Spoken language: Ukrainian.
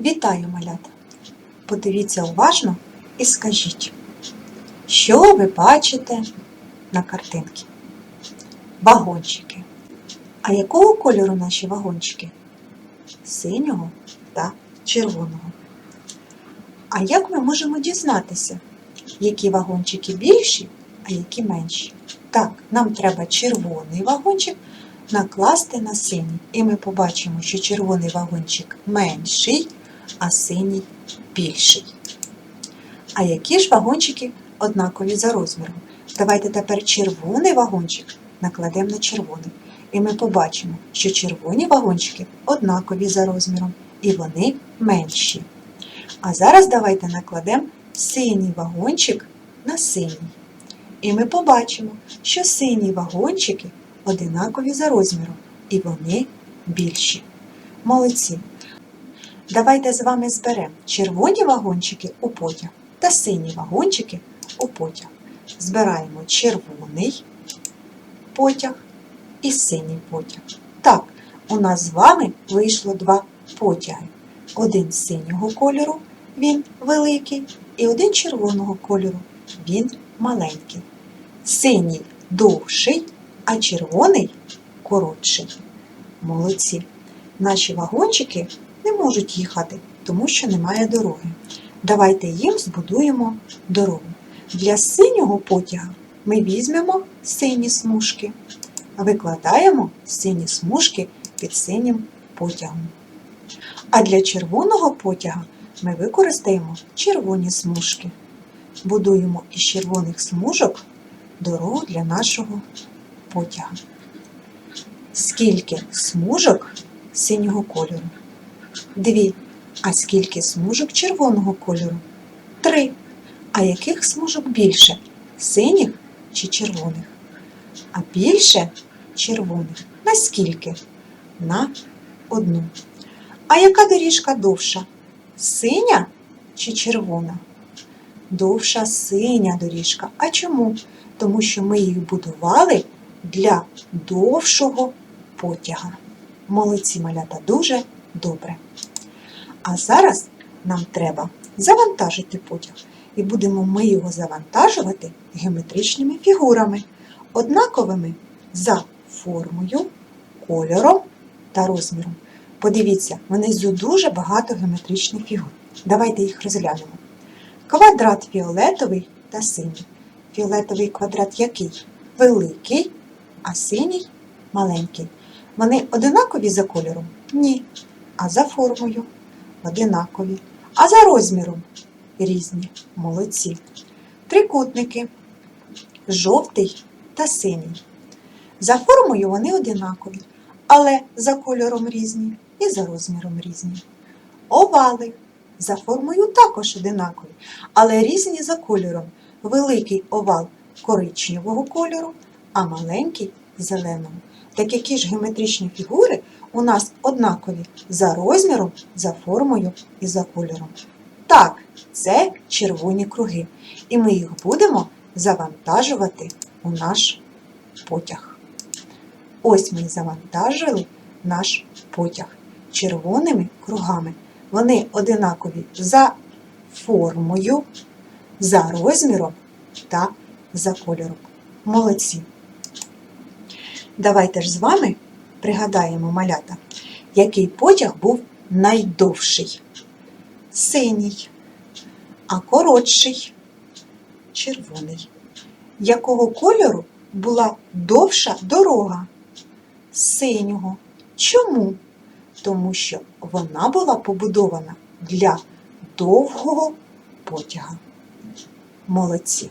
Вітаю, малята! Подивіться уважно і скажіть, що ви бачите на картинці? Вагончики. А якого кольору наші вагончики? Синього та червоного. А як ми можемо дізнатися, які вагончики більші, а які менші? Так, нам треба червоний вагончик накласти на синій. І ми побачимо, що червоний вагончик менший, а синій більший. А які ж вагончики однакові за розміром? Давайте тепер червоний вагончик накладемо на червоний. І ми побачимо, що червоні вагончики однакові за розміром, і вони менші. А зараз давайте накладемо синій вагончик на синій. І ми побачимо, що сині вагончики одинакові за розміром, і вони більші. Молодці! Давайте з вами зберемо червоні вагончики у потяг та сині вагончики у потяг. Збираємо червоний потяг і синій потяг. Так, у нас з вами вийшло два потяги. Один синього кольору, він великий, і один червоного кольору, він маленький. Синій довший, а червоний коротший. Молодці. Наші вагончики не можуть їхати, тому що немає дороги. Давайте їм збудуємо дорогу. Для синього потяга ми візьмемо сині смужки, викладаємо сині смужки під синім потягом. А для червоного потяга ми використаємо червоні смужки. Будуємо із червоних смужок дорогу для нашого потяга. Скільки смужок синього кольору? Дві. А скільки смужок червоного кольору? Три. А яких смужок більше? Синіх чи червоних? А більше червоних. На скільки? На одну. А яка доріжка довша? Синя чи червона? Довша синя доріжка. А чому? Тому що ми їх будували для довшого потяга. Молодці малята дуже добре. А зараз нам треба завантажити потяг. І будемо ми його завантажувати геометричними фігурами, однаковими за формою, кольором та розміром. Подивіться, внизу дуже багато геометричних фігур. Давайте їх розглянемо. Квадрат фіолетовий та синій. Фіолетовий квадрат який? Великий, а синій маленький. Вони одинакові за кольором? Ні. А за формою одинакові. А за розміром різні. Молодці. Трикутники жовтий та синій. За формою вони одинакові, але за кольором різні і за розміром різні. Овали за формою також одинакові, але різні за кольором. Великий овал коричневого кольору, а маленький зеленого. Так які ж геометричні фігури у нас однакові за розміром, за формою і за кольором. Так, це червоні круги. І ми їх будемо завантажувати у наш потяг. Ось ми і завантажили наш потяг червоними кругами. Вони одинакові за формою, за розміром та за кольором. Молодці! Давайте ж з вами пригадаємо малята, який потяг був найдовший. Синій, а коротший червоний. Якого кольору була довша дорога? Синього. Чому? Тому що вона була побудована для довгого потяга. Молодці!